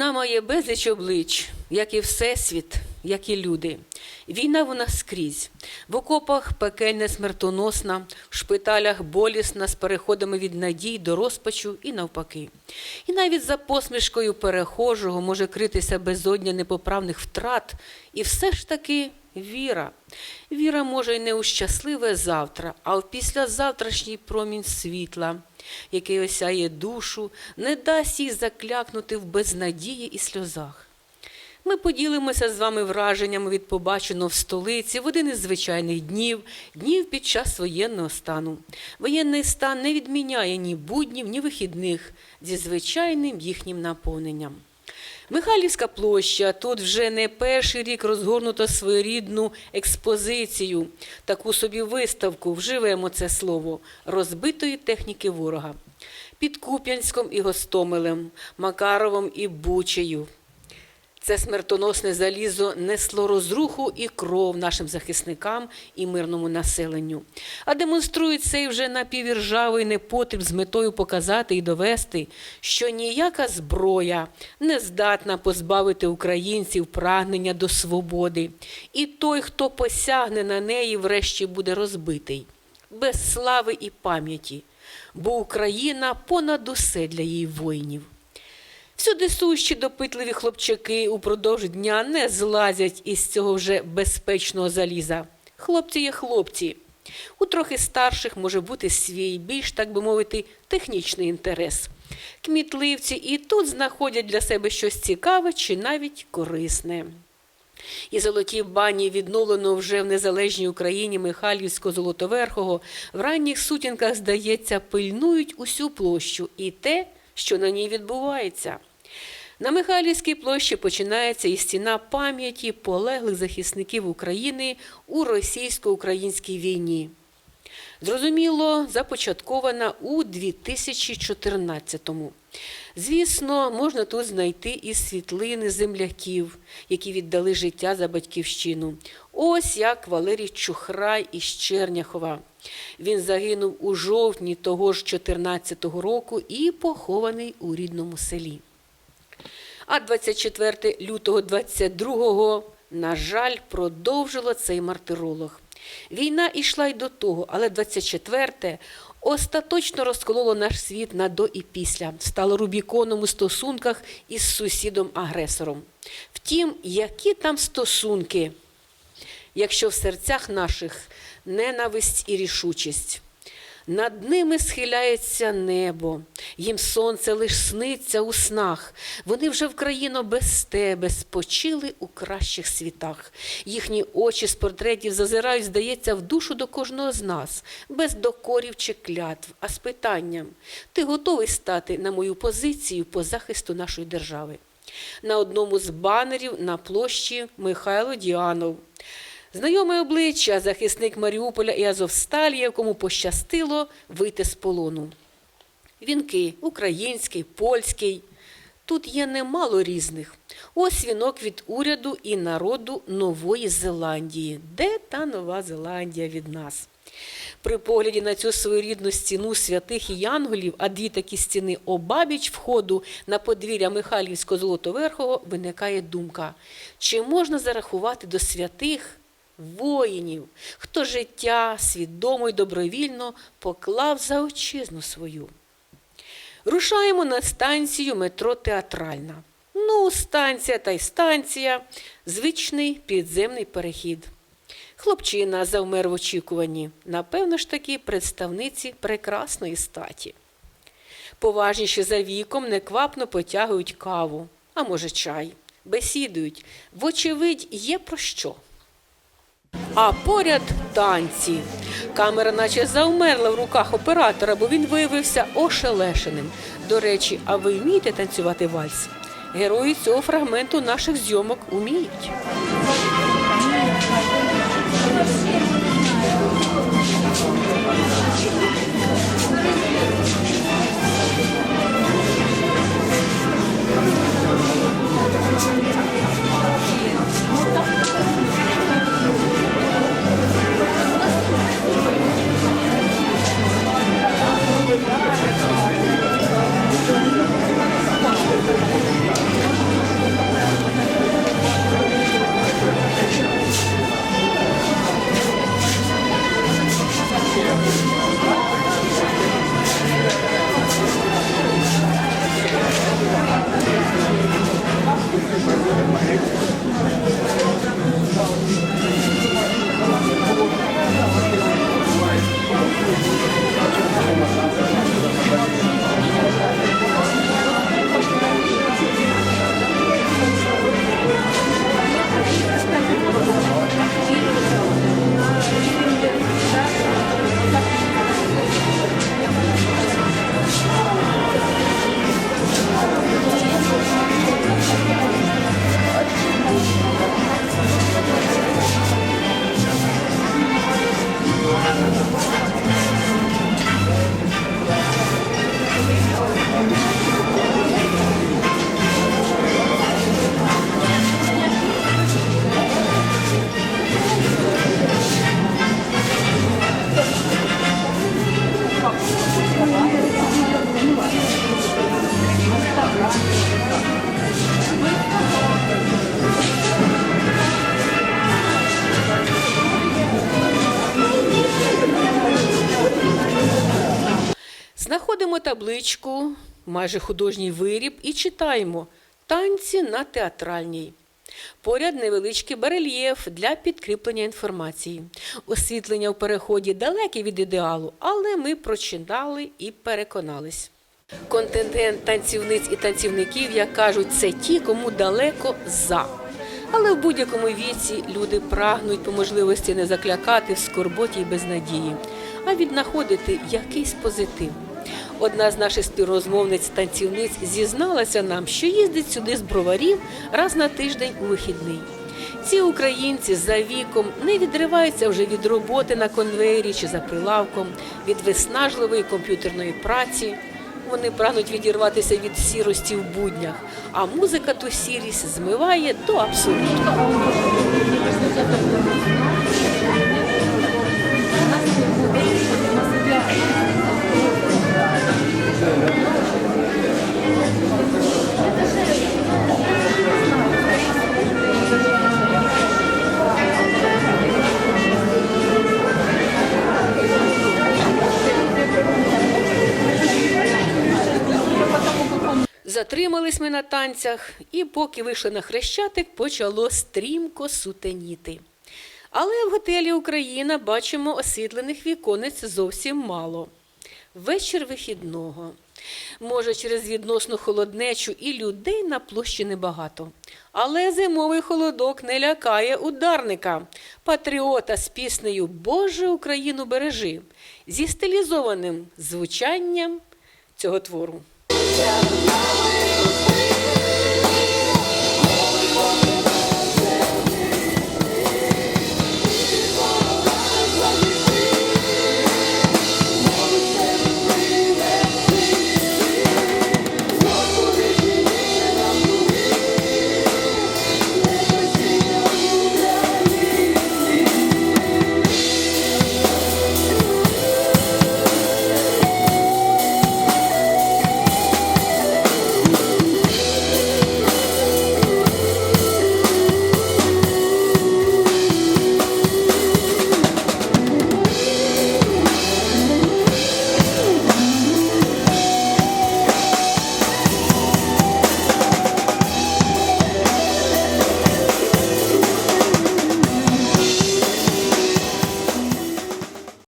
Війна має безліч облич, як і всесвіт, як і люди. Війна вона скрізь. В окопах пекельне смертоносна, в шпиталях болісна з переходами від надій до розпачу і навпаки. І навіть за посмішкою перехожого може критися безодня непоправних втрат, і все ж таки віра. Віра може й не у щасливе завтра, а в післязавтрашній промінь світла, який осяє душу, не дасть їй заклякнути в безнадії і сльозах. Ми поділимося з вами враженнями від побаченого в столиці в один із звичайних днів, днів під час воєнного стану. Воєнний стан не відміняє ні буднів, ні вихідних зі звичайним їхнім наповненням. Михайлівська площа тут вже не перший рік розгорнуто своєрідну експозицію, таку собі виставку, вживемо це слово, розбитої техніки ворога. Під Куп'янськом і Гостомелем, Макаровом і Бучею. Це смертоносне залізо несло розруху і кров нашим захисникам і мирному населенню. А демонструють цей вже напівіржавий непотріб з метою показати і довести, що ніяка зброя не здатна позбавити українців прагнення до свободи. І той, хто посягне на неї, врешті буде розбитий, без слави і пам'яті, бо Україна понад усе для її воїнів. Всюди сущі допитливі хлопчаки упродовж дня не злазять із цього вже безпечного заліза. Хлопці є хлопці. У трохи старших може бути свій, більш, так би мовити, технічний інтерес. Кмітливці і тут знаходять для себе щось цікаве чи навіть корисне. І золоті бані, відновлено вже в незалежній Україні Михайлівського Золотоверхого, в ранніх сутінках, здається, пильнують усю площу і те, що на ній відбувається. На Михайлівській площі починається і стіна пам'яті полеглих захисників України у російсько-українській війні. Зрозуміло, започаткована у 2014-му. Звісно, можна тут знайти і світлини земляків, які віддали життя за батьківщину. Ось як Валерій Чухрай із Черняхова. Він загинув у жовтні того ж 14-го року і похований у рідному селі. А 24 лютого 22-го, на жаль, продовжило цей мартиролог. Війна йшла й до того, але 24-те остаточно розкололо наш світ на до і після, стало Рубіконом у стосунках із сусідом-агресором. Втім, які там стосунки, якщо в серцях наших ненависть і рішучість. Над ними схиляється небо, їм сонце лиш сниться у снах. Вони вже в країно без тебе спочили у кращих світах. Їхні очі з портретів зазирають, здається, в душу до кожного з нас, без докорів чи клятв, а з питанням: ти готовий стати на мою позицію по захисту нашої держави? На одному з банерів на площі Михайло Діанов. Знайоме обличчя, захисник Маріуполя і Азовсталі, якому пощастило вийти з полону. Вінки український, польський. Тут є немало різних. Ось вінок від уряду і народу Нової Зеландії. Де та Нова Зеландія від нас? При погляді на цю своєрідну стіну святих і янголів, а дві такі стіни обабіч входу на подвір'я Михайлівського Золотоверхого, виникає думка, чи можна зарахувати до святих воїнів, хто життя свідомо й добровільно поклав за отчизну свою. Рушаємо на станцію метро Театральна. Ну, станція та й станція, звичний підземний перехід. Хлопчина завмер в очікуванні, напевно ж таки, представниці прекрасної статі. Поважніші за віком неквапно потягують каву, а може, чай, бесідують, вочевидь, є про що. А поряд танці. Камера, наче завмерла в руках оператора, бо він виявився ошелешеним. До речі, а ви вмієте танцювати вальс? Герої цього фрагменту наших зйомок уміють. Thank you. Табличку, майже художній виріб, і читаємо танці на театральній. Поряд невеличкий барельєф для підкріплення інформації. Освітлення в переході далеке від ідеалу, але ми прочитали і переконались. Контингент танцівниць і танцівників, як кажуть, це ті, кому далеко за. Але в будь-якому віці люди прагнуть по можливості не заклякати в скорботі й безнадії, а віднаходити якийсь позитив. Одна з наших співрозмовниць танцівниць зізналася нам, що їздить сюди з броварів раз на тиждень у вихідний. Ці українці за віком не відриваються вже від роботи на конвейері чи за прилавком, від виснажливої комп'ютерної праці. Вони прагнуть відірватися від сірості в буднях, а музика ту сірість змиває до абсолюту. Затримались ми на танцях, і поки вийшли на хрещатик, почало стрімко сутеніти. Але в готелі Україна бачимо освітлених віконець зовсім мало. Вечір вихідного. Може, через відносну холоднечу і людей на площі небагато. Але зимовий холодок не лякає ударника, патріота з піснею Боже Україну бережи зі стилізованим звучанням цього твору. Україну